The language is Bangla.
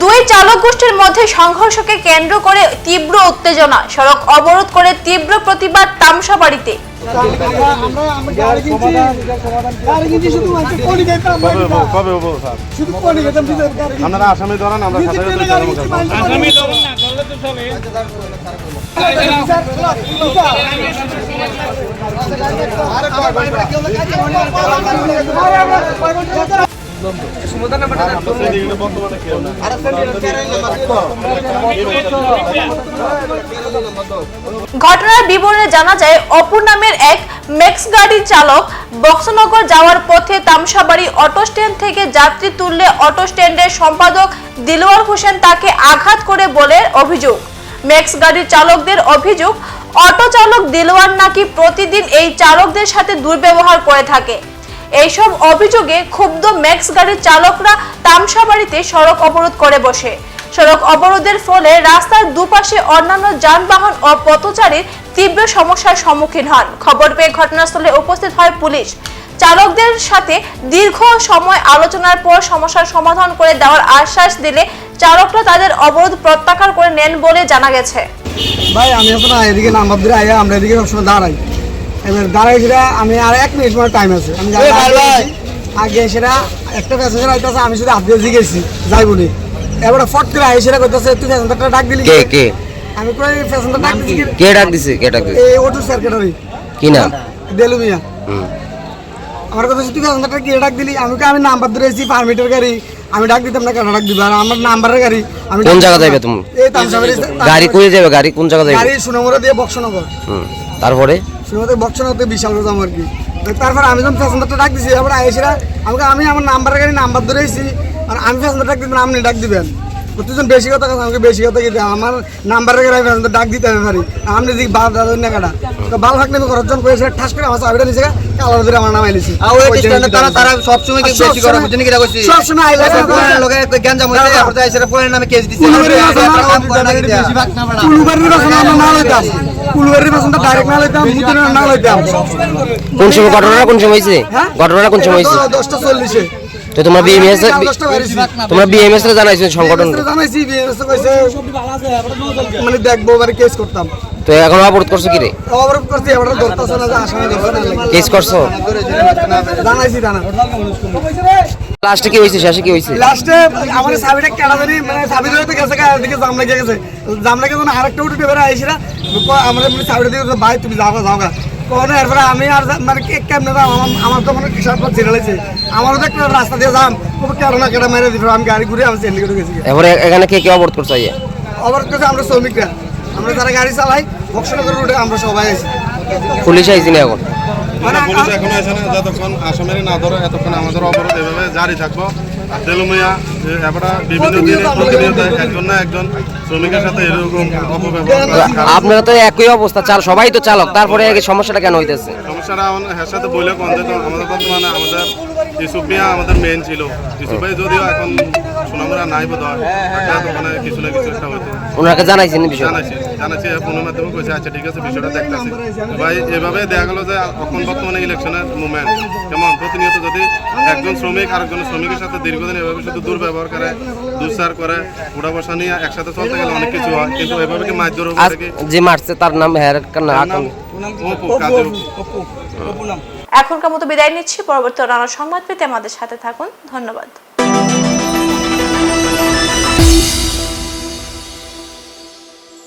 দুই চালক গোষ্ঠীর মধ্যে সংঘর্ষকে কেন্দ্র করে তীব্র উত্তেজনা। সড়ক অবরোধ করে তীব্র প্রতিবাদ তামসাবাড়িতে আসামি ধরেন আমরা চলে ঘটনার বিবরণে জানা যায় অপুর নামের এক মেক্স গাড়ির চালক বক্সনগর যাওয়ার পথে তামসাবাড়ি অটো স্ট্যান্ড থেকে যাত্রী তুললে অটো স্ট্যান্ডের সম্পাদক দিলওয়ার হোসেন তাকে আঘাত করে বলে অভিযোগ। ম্যাক্স গাড়ির চালকদের অভিযোগ, অটো চালক দিলওয়ার নাকি প্রতিদিন এই চালকদের সাথে দুর্ব্যবহার করে থাকে। এইসব অভিযোগে ক্ষুব্ধ ম্যাক্স গাড়ির চালকরা তামসাবাড়িতে সড়ক অবরোধ করে বসে। সড়ক অবরোধের ফলে রাস্তার দুপাশে অন্যান্য যানবাহন ও পথচারীর তীব্র সমস্যার সম্মুখীন হন। খবর পেয়ে ঘটনাস্থলে উপস্থিত হয় পুলিশ। চালকদের সাথে দীর্ঘ সময় আলোচনার পর সমস্যার সমাধান করে দেওয়ার আশ্বাস দিলে চালকরা তাদের অবরোধ প্রত্যাহার করে নেন বলে জানা গেছে। ভাই, আমি এখন এদিকে নাম্বার দিয়ে আয়া, আমরা এদিকে সবসময় দাঁড়াই। এবার দাঁড়াই সেটা আমি আর এক মিনিট মানে টাইম আছে। আমি আগে সেটা একটা প্যাসেঞ্জার আইতেছে আমি শুধু জিগেছি যাই বলি এবারে ফট করে আই সেটা করতেছে তুই প্যাসেঞ্জারটা ডাক দিলি কে কে? আমি কই প্যাসেঞ্জার ডাক দিছি কি? ডাক দিছে? কে ডাক দিছে? এই অটো সেক্রেটারি কি নাম? দেলু মিয়া। হুম। আমার কথা তুই প্যাসেঞ্জারটা কি ডাক দিলি? আমি কই আমি নাম্বার ধরেছি পারমিটের গাড়ি আমি ডাক দিতাম না কেন? ডাক দিবা। আর আমার নাম্বারের গাড়ি আমি কোন জায়গা যাবে তুমি? এই গাড়ি কই যাবে গাড়ি কোন জায়গা যাবে গাড়ি সুনামরা দিয়ে বক্সনগর। হুম তারপরে? শুরুতে বক্সনগরতে বিশাল রোজ আমার কি। তারপর আমি যখন প্যাসেঞ্জারটা ডাক দিছি তারপরে আইসিরা আমাকে আমি আমার নাম্বারের গাড়ি নাম্বার ধরেছি আর আমি প্যাসেঞ্জার ডাক দিবেন আপনি ডাক দিবেন। প্রতিজন বেশি কথা কথা আমাকে বেশি কথা কিন্তু আমার গাড়ি আমি প্যাসেঞ্জার ডাক দিতে আমি পারি। আপনি যদি বাল দাদা না কাটা তো বাল থাকলে আমি খরচ করে সেটা ঠাস করে আমার চাবিটা নিচে কালার ধরে আমার নাম আইলিছি তারা তারা সবসময় কি বেশি করে কি সবসময় আইলে লোকে হইছে তারপর যাই সেটা পরে নামে কেস দিছে। বাসন আমরা না লইতাম। কুলুবাড়ির বাসনটা ডাইরেক্ট না লইতাম মুদিনের না লইতাম। কোন সময়? ঘটনাটা কোন সময় হয়েছে? হ্যাঁ? ঘটনাটা কোন সময় হয়েছে? দশটা চল্লিশে। তো তোমরা বিএমএস তোমরা বিএমএস রে জানাইছো সংগঠন। জানাইছি রে কইছে মানে দেখব মানে কেস করতাম। তো এখন অবরোধ করছ কি রে? অবরোধ করছি এবার ধরতেছে না যে আসামি ধরছে না। কেস করছ? জানাইছি জানা লাস্টে কি হয়েছে শেষে কি হয়েছে লাস্টে আমার সাবিটা কেনা জানি মানে সাবি ধরে গেছে গা- এদিকে জাম লাগিয়ে গেছে। জাম লাগিয়ে যখন আরেকটা উঠে বেড়ে আইসি না আমরা মানে সাবিটা দিয়ে ভাই তুমি যাও যাও কোন এরপরে আমি আর মানে কে কেমনে যাম আমার তো মানে পর ছেড়ে লাগছে। আমারও তো একটা রাস্তা দিয়ে যাম। কেন না কেটে মেরে দিবে আমি গাড়ি ঘুরে আমি চেন্ডিগড়ে গেছি এরপরে এখানে কে কে অবরোধ করছ অবরোধ করছে আমরা শ্রমিকরা। আমরা যারা গাড়ি চালাই বক্সনগর রোডে আমরা সবাই আছি। পুলিশ আইছি না এখন? মানে পুলিশ এখনও আসে না। যতক্ষণ আসামের না ধরে এতক্ষণ আমাদের অবরোধ এভাবে জারি থাকব। তেলুমিয়া এবার বিভিন্ন দিনে প্রতিনিয়ত একজন না একজন শ্রমিকের সাথে এরকম অপব্যবহার আপনারা তো একই অবস্থা চাল সবাই তো চালক তারপরে সমস্যাটা কেন হইতেছে? সমস্যাটা আমার সাথে বলে কোন যে তো আমাদের বর্তমানে আমাদের ইউসুফ মিয়া আমাদের মেন ছিল। ভাই যদিও এখন সোনামুরা নাই বোধ হয় কিছু না কিছু একটা হইতো। ওনাকে জানাইছেন বিষয়? জানাইছি ফোনের মাধ্যমে কইছে আচ্ছা ঠিক আছে বিষয়টা দেখতেছি। ভাই এভাবে দেখা গেল যে এখন বর্তমানে ইলেকশনের মুভমেন্ট। কেমন? প্রতিনিয়ত যদি একজন শ্রমিক আরেকজন শ্রমিকের সাথে দীর্ঘদিন এভাবে শুধু দুর্ব্যবহার করে দুঃসার করে উড়া বসা নিয়ে একসাথে চলতে গেলে অনেক কিছু হয়। কিন্তু এভাবে কি মারধর হবে যে মারছে তার নাম হ্যার না এখনকার মতো বিদায় নিচ্ছি। পরবর্তী রানার সংবাদ পেতে আমাদের সাথে থাকুন। ধন্যবাদ।